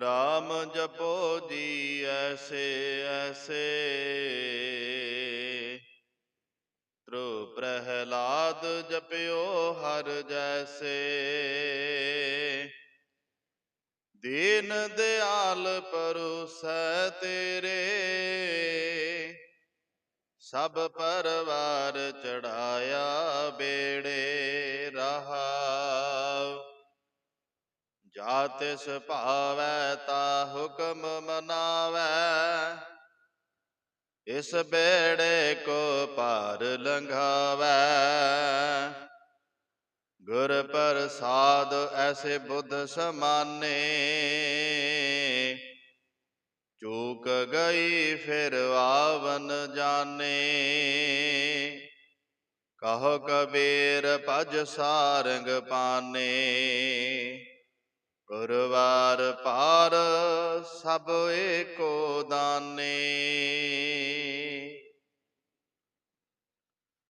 ਰਾਮ ਜਪੋ ਜੀ ਐਸੇ ਐਸੇ। ਤ੍ਰੋ ਪ੍ਰਹਲਾਦ ਜਪਿਓ ਹਰ ਜੈਸੇ। ਦੀਨ ਦਿਆਲ ਪਰੁਸੈ ਤੇਰੇ। ਸਭ ਪਰਵਾਰ ਚੜਾਇਆ ਬੇੜੇ। ਜਾ ਤਿਸ ਭਾਵੈ ਤਾ ਹੁਕਮ ਮਨਾਵੈ। ਇਸ ਬੇੜੇ ਕੋ ਪਾਰ ਲੰਘਾਵੈ। ਗੁਰ ਪ੍ਰਸਾਦ ਐਸੇ ਬੁੱਧ ਸਮਾਨੇ। ਚੂਕ ਗਈ ਫਿਰ ਆਵਨ ਜਾਣੇ ਕਹੋ ਕਬੀਰ ਭਜ ਸਾਰੰਗ ਪਾਨੇ। ਗੁਰਵਾਰ ਪਾਰ ਸਭ ਏਕੋ ਦਾਨੇ।